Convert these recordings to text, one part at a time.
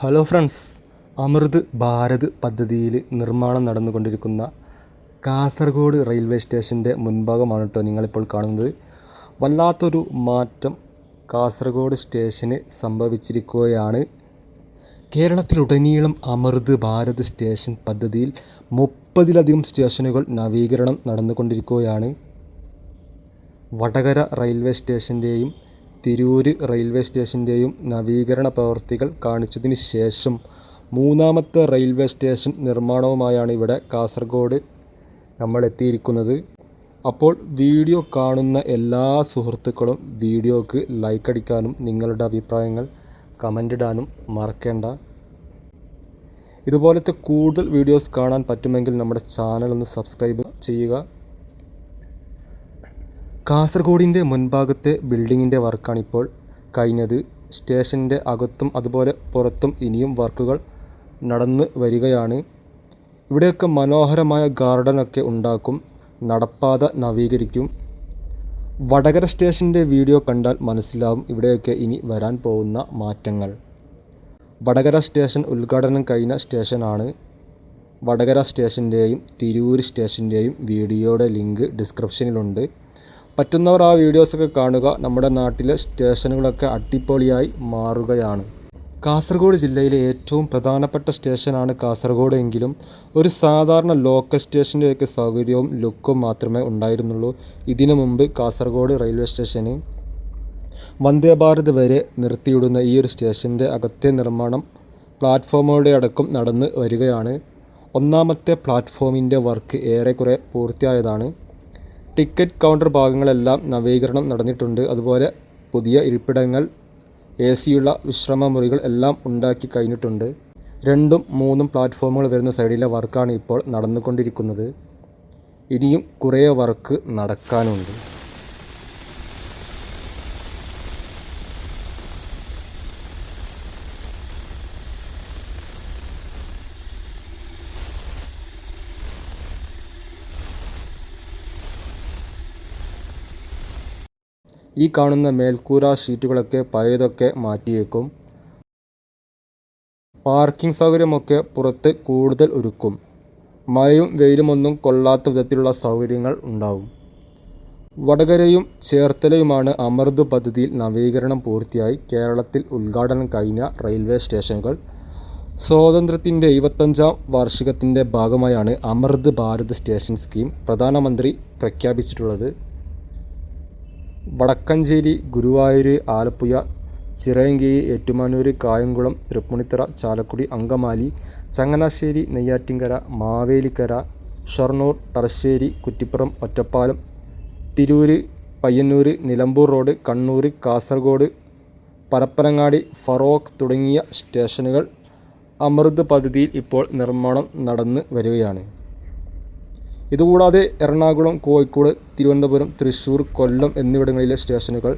Hello friends അമൃത് ഭാരത് പദ്ധതിയിൽ നിർമ്മാണം നടന്നുകൊണ്ടിരിക്കുന്ന കാസർഗോഡ് റെയിൽവേ സ്റ്റേഷന്റെ മുൻഭാഗമാണ് കേട്ടോ നിങ്ങളിപ്പോൾ കാണുന്നത്. വല്ലാത്തൊരു മാറ്റം കാസർഗോഡ് സ്റ്റേഷന് സംഭവിച്ചിരിക്കുകയാണ്. കേരളത്തിലുടനീളം അമൃത് ഭാരത് സ്റ്റേഷൻ പദ്ധതിയിൽ മുപ്പതിലധികം സ്റ്റേഷനുകൾ നവീകരണം നടന്നുകൊണ്ടിരിക്കുകയാണ്. വടകര റെയിൽവേ സ്റ്റേഷന്റെയും തിരൂര് റെയിൽവേ സ്റ്റേഷന്റെയും നവീകരണ പ്രവൃത്തികൾ കാണിച്ചതിന് ശേഷം മൂന്നാമത്തെ റെയിൽവേ സ്റ്റേഷൻ നിർമ്മാണവുമായാണ് ഇവിടെ കാസർഗോഡ് നമ്മൾ എത്തിയിരിക്കുന്നത് അപ്പോൾ വീഡിയോ കാണുന്ന എല്ലാ സുഹൃത്തുക്കളും വീഡിയോക്ക് ലൈക്ക് അടിക്കാനും നിങ്ങളുടെ അഭിപ്രായങ്ങൾ കമന്റ് ഇടാനും മറക്കേണ്ട. ഇതുപോലത്തെ കൂടുതൽ വീഡിയോസ് കാണാൻ പറ്റുമെങ്കിൽ നമ്മുടെ ചാനൽ ഒന്ന് സബ്സ്ക്രൈബ് ചെയ്യുക. കാസർഗോഡിന്റെ മുൻഭാഗത്തെ ബിൽഡിങ്ങിന്റെ വർക്കാണിപ്പോൾ കഴിഞ്ഞത്. സ്റ്റേഷന്റെ അകത്തും അതുപോലെ പുറത്തും ഇനിയും വർക്കുകൾ നടന്ന് വരികയാണ്. ഇവിടെയൊക്കെ മനോഹരമായ ഗാർഡനൊക്കെ ഉണ്ടാക്കും നടപ്പാത നവീകരിക്കും. വടകര സ്റ്റേഷന്റെ വീഡിയോ കണ്ടാൽ മനസ്സിലാവും ഇവിടെയൊക്കെ ഇനി വരാൻ പോകുന്ന മാറ്റങ്ങൾ. വടകര സ്റ്റേഷൻ ഉദ്ഘാടനം കഴിഞ്ഞ സ്റ്റേഷനാണ്. വടകര സ്റ്റേഷന്റെയും തിരൂർ സ്റ്റേഷന്റെയും വീഡിയോയുടെ ലിങ്ക് ഡിസ്ക്രിപ്ഷനിലുണ്ട്. പറ്റുന്നവർ ആ വീഡിയോസൊക്കെ കാണുക. നമ്മുടെ നാട്ടിലെ സ്റ്റേഷനുകളൊക്കെ അടിപൊളിയായി മാറുകയാണ്. കാസർഗോഡ് ജില്ലയിലെ ഏറ്റവും പ്രധാനപ്പെട്ട സ്റ്റേഷനാണ് കാസർഗോഡ് എങ്കിലും ഒരു സാധാരണ ലോക്കൽ സ്റ്റേഷന്റെയൊക്കെ സൗകര്യവും ലുക്കും മാത്രമേ ഉണ്ടായിരുന്നുള്ളൂ. ഇതിനു മുമ്പ് കാസർഗോഡ് റെയിൽവേ സ്റ്റേഷന് വന്ദേ ഭാരത് വരെ നിർത്തിയിടുന്ന ഈ ഒരു സ്റ്റേഷന്റെ അകത്തെ നിർമ്മാണം പ്ലാറ്റ്ഫോമുകളുടെ അടക്കം നടന്ന് വരികയാണ്. ഒന്നാമത്തെ പ്ലാറ്റ്ഫോമിന്റെ വർക്ക് ഏറെക്കുറെ പൂർത്തിയായതാണ്. ടിക്കറ്റ് കൗണ്ടർ ഭാഗങ്ങളെല്ലാം നവീകരണം നടന്നിട്ടുണ്ട്. അതുപോലെ പുതിയ ഇരിപ്പിടങ്ങൾ എ സിയുള്ള വിശ്രമ മുറികൾ എല്ലാം ഉണ്ടാക്കി കഴിഞ്ഞിട്ടുണ്ട്. രണ്ടും മൂന്നും പ്ലാറ്റ്ഫോമുകൾ വരുന്ന സൈഡിലെ വർക്കാണ് ഇപ്പോൾ നടന്നുകൊണ്ടിരിക്കുന്നത്. ഇനിയും കുറേ വർക്ക് നടക്കാനുണ്ട്. ഈ കാണുന്ന മേൽക്കൂര ഷീറ്റുകളൊക്കെ പഴയതൊക്കെ മാറ്റിയേക്കും. പാർക്കിംഗ് സൗകര്യമൊക്കെ പുറത്ത് കൂടുതൽ ഒരുക്കും. മഴയും വെയിലുമൊന്നും കൊള്ളാത്ത വിധത്തിലുള്ള സൗകര്യങ്ങൾ ഉണ്ടാവും. വടകരയും ചേർത്തലയുമാണ് അമൃത് പദ്ധതിയിൽ നവീകരണം പൂർത്തിയായി. കേരളത്തിൽ ഉദ്ഘാടനം കഴിഞ്ഞ റെയിൽവേ സ്റ്റേഷനുകൾ. സ്വാതന്ത്ര്യത്തിന്റെ ഇരുപത്തഞ്ചാം വാർഷികത്തിന്റെ ഭാഗമായാണ് അമൃത് ഭാരത് സ്റ്റേഷൻ സ്കീം പ്രധാനമന്ത്രി പ്രഖ്യാപിച്ചിട്ടുള്ളത്. വടക്കഞ്ചേരി ഗുരുവായൂർ ആലപ്പുഴ ചിറയൻകീഴ് ഏറ്റുമാനൂർ കായംകുളം തൃപ്പൂണിത്തറ ചാലക്കുടി അങ്കമാലി ചങ്ങനാശ്ശേരി നെയ്യാറ്റിൻകര മാവേലിക്കര ഷൊർണൂർ തലശ്ശേരി കുറ്റിപ്പുറം ഒറ്റപ്പാലം തിരൂർ പയ്യന്നൂർ നിലമ്പൂർ റോഡ് കണ്ണൂർ കാസർഗോഡ് പരപ്പനങ്ങാടി ഫറോക്ക് തുടങ്ങിയ സ്റ്റേഷനുകൾ അമൃത് പദ്ധതിയിൽ ഇപ്പോൾ നിർമ്മാണം നടന്ന് വരികയാണ്. ഇതുകൂടാതെ എറണാകുളം കോഴിക്കോട് തിരുവനന്തപുരം തൃശ്ശൂർ കൊല്ലം എന്നിവിടങ്ങളിലെ സ്റ്റേഷനുകൾ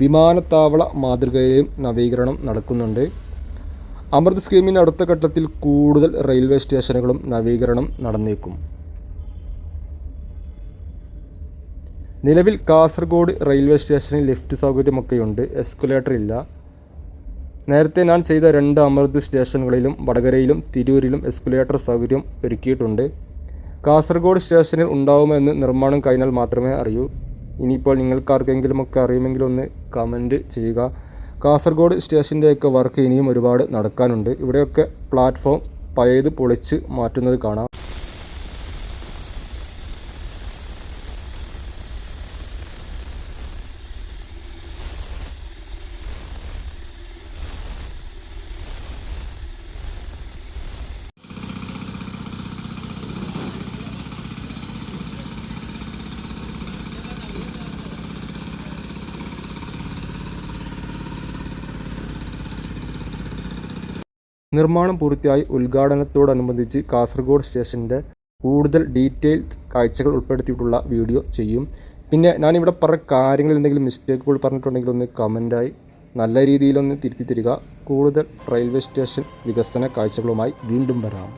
വിമാനത്താവള മാതൃകയിലും നവീകരണം നടക്കുന്നുണ്ട്. അമൃത് സ്കീമിന്റെ അടുത്ത ഘട്ടത്തിൽ കൂടുതൽ റെയിൽവേ സ്റ്റേഷനുകളും നവീകരണം നടന്നേക്കും. നിലവിൽ കാസർഗോഡ് റെയിൽവേ സ്റ്റേഷനിൽ ലിഫ്റ്റ് സൗകര്യമൊക്കെയുണ്ട്. എസ്കുലേറ്റർ ഇല്ല നേരത്തെ ഞാൻ ചെയ്ത രണ്ട് അമൃത് സ്റ്റേഷനുകളിലും വടകരയിലും തിരൂരിലും എസ്കുലേറ്റർ സൗകര്യം ഒരുക്കിയിട്ടുണ്ട്. കാസർഗോഡ് സ്റ്റേഷനിൽ ഉണ്ടാവുമെന്ന് നിർമ്മാണം കഴിഞ്ഞാൽ മാത്രമേ അറിയൂ. ഇനിയിപ്പോൾ നിങ്ങൾക്കാർക്കെങ്കിലുമൊക്കെ അറിയുമെങ്കിൽ ഒന്ന് കമന്റ് ചെയ്യുക. കാസർഗോഡ് സ്റ്റേഷന്റെയൊക്കെ വർക്ക് ഇനിയും ഒരുപാട് നടക്കാനുണ്ട്. ഇവിടെയൊക്കെ പ്ലാറ്റ്ഫോം പഴയത് പൊളിച്ച് മാറ്റുന്നത് കാണാം. നിർമ്മാണം പൂർത്തിയായി ഉദ്ഘാടനത്തോടനുബന്ധിച്ച് കാസർഗോഡ് സ്റ്റേഷന്റെ കൂടുതൽ ഡീറ്റെയിൽഡ് കാഴ്ചകൾ ഉൾപ്പെടുത്തിയിട്ടുള്ള വീഡിയോ ചെയ്യും. പിന്നെ ഞാനിവിടെ പറഞ്ഞ കാര്യങ്ങളിൽ എന്തെങ്കിലും മിസ്റ്റേക്കുകൾ പറഞ്ഞിട്ടുണ്ടെങ്കിൽ ഒന്ന് കമന്റായി നല്ല രീതിയിലൊന്ന് തിരുത്തി തരിക. കൂടുതൽ റെയിൽവേ സ്റ്റേഷൻ വികസന കാഴ്ചകളുമായി വീണ്ടും വരാം.